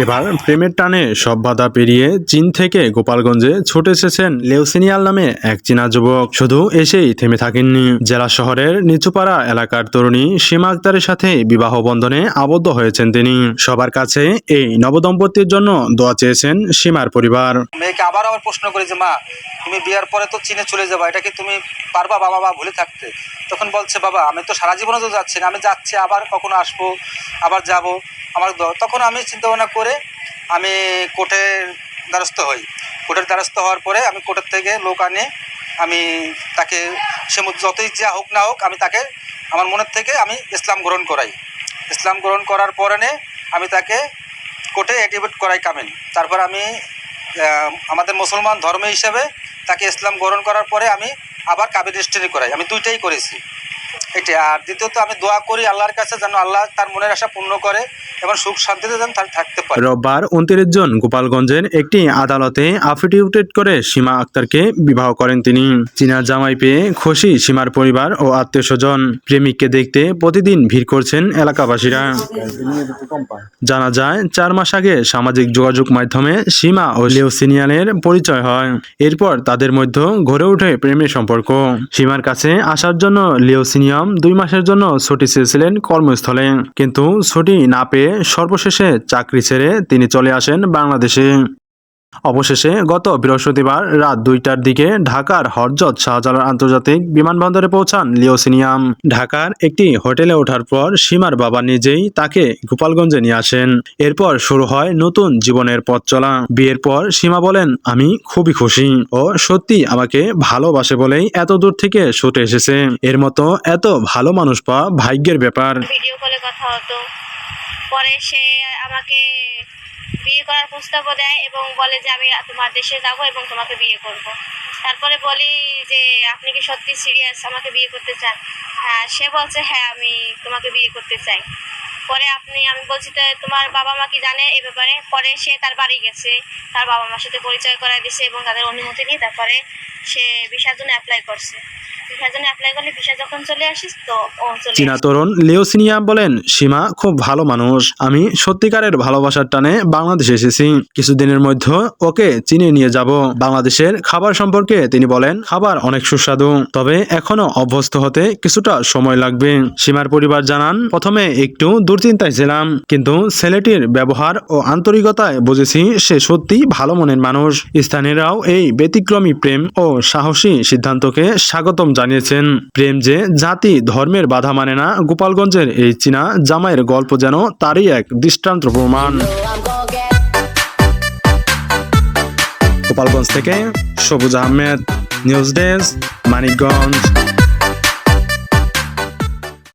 এবার প্রেমের টানে সব বাধা পেরিয়ে চীন থেকে গোপালগঞ্জে ছুটে এসেছেন লেউসিনিয়াল নামে এক চীনা যুবক। শুধু এসেই থেমে থাকেননি। জেলা শহরের নিচুপাড়া এলাকার তরুণী সীমা আক্তারের সাথে বিবাহ বন্ধনে আবদ্ধ হয়েছেন তিনি। সবার কাছে এই নবদম্পতির জন্য দোয়া চেয়েছেন সীমার পরিবার। মেয়েকে আবার আবার প্রশ্ন করি যে, মা, তুমি বিয়ার পরে তো চীনে চলে যাবা, এটা কি তুমি পারবা বাবা বা ভুলে থাকতে? তখন বলছে, বাবা, আমি তো সারা জীবনে তো যাচ্ছি না, আমি যাচ্ছি, আবার কখনো আসব, আবার যাব। আমার তখন আমি চিন্তা ভাবনা করে আমি কোর্টের দ্বারস্থ হই। কোর্টের দ্বারস্থ হওয়ার পরে আমি কোর্টের থেকে লোক আনে, আমি তাকে সে যতই যা হোক না হোক আমি তাকে, আমার মনের থেকে আমি ইসলাম গ্রহণ করাই। ইসলাম গ্রহণ করার পরে আমি তাকে কোর্টে অ্যাটিভেট করাই কামিন তারপর আমি আমাদের মুসলমান ধর্ম হিসেবে তাকে ইসলাম গ্রহণ করার পরে আমি আবার কাবির রেজিস্ট্রি করাই। আমি দুইটাই করেছি। এটা, আর দ্বিতীয়ত আমি দোয়া করি আল্লাহর কাছে যেন আল্লাহ তার মনের আশা পূর্ণ করে। এবং সুখ শান্তিতে যেন তার থাকতে পারে। রোববার উনত্রিশ জন গোপালগঞ্জের একটি আদালতে আফিডেভিট করে সীমা আক্তারকে বিবাহ করেন তিনি। চীনা জামাই পেয়ে খুশি সীমার পরিবার ও আত্মীয় স্বজন। প্রেমিককে দেখতে প্রতিদিন ভিড় করছেন এলাকাবাসীরা। জানা যায়, চার মাস আগে সামাজিক যোগাযোগ মাধ্যমে সীমা ও লিওসিনিয়ানের পরিচয় হয়। এরপর তাদের মধ্যে গড়ে ওঠে প্রেমের সম্পর্ক। সীমার কাছে আসার জন্য লিওসিনিয়াম দুই মাসের জন্য ছুটি চেয়েছিলেন কর্মস্থলে। কিন্তু ছুটি না পেয়ে সর্বশেষে চাকরি ছেড়ে তিনি চলে আসেন বাংলাদেশে। অবশেষে গত বৃহস্পতিবার রাত দুইটার দিকে ঢাকার হরজত শাহজালাল আন্তর্জাতিক বিমানবন্দরে পৌঁছান লিওসিনিয়াম ঢাকার একটি হোটেলে ওঠার পর সীমার বাবা নিজেই তাকে গোপালগঞ্জে নিয়ে আসেন। এরপর শুরু হয় নতুন জীবনের পথ চলা। বিয়ের পর সীমা বলেন, আমি খুবই খুশি ও সত্যি আমাকে ভালোবাসে বলেই এত দূর থেকে ছুটে এসেছে। এর মতো এত ভালো মানুষ পাওয়া ভাগ্যের ব্যাপার। পরে সে আমাকে বিয়ে করার প্রস্তাবও দেয় এবং বলে যে আমি তোমার দেশে যাব এবং তোমাকে বিয়ে করব। তারপরে বলি যে, আপনি কি সত্যি সিরিয়াস আমাকে বিয়ে করতে চান? হ্যাঁ সে বলছে হ্যাঁ আমি তোমাকে বিয়ে করতে চাই। পরে আপনি, আমি বলছি, তো তোমার বাবা মা কি জানে এ ব্যাপারে? পরে সে তার বাড়ি গেছে, তার বাবা মার সাথে পরিচয় করায় দিছে এবং তাদের অনুমতি নিয়ে তারপরে সে ভিসার জন্য অ্যাপ্লাই করছে। ভিসার জন্য বলেন, সীমা খুব ভালো মানুষ। আমি সত্যিকারের ভালোবাসার টানে বাংলাদেশে এসেছি। কিছুদিনের মধ্যে ওকে চীনে নিয়ে যাব। বাংলাদেশের খাবার সম্পর্কে তিনি বলেন, খাবার অনেক সুস্বাদু, তবে এখনও অভ্যস্ত হতে কিছুটা সময় লাগবে। সীমার পরিবার জানান, প্রথমে একটু দুশ্চিন্তায় ছিলাম, কিন্তু ছেলেটির ব্যবহার ও আন্তরিকতায় বুঝেছি সে সত্যি ভালো মনের মানুষ। স্থানীয়রাও এই ব্যতিক্রমী প্রেম ও সাহসী সিদ্ধান্তকে স্বাগতম জানিয়েছেন প্রেম যে জাতি ধর্মের বাধা মানে না, গোপালগঞ্জের এই চীনা জামাইয়ের গল্প যেন তারই এক দৃষ্টান্ত প্রমাণ। গোপালগঞ্জ থেকে সবুজ আহমেদ, নিউজ ডেস্ক, মানিকগঞ্জ।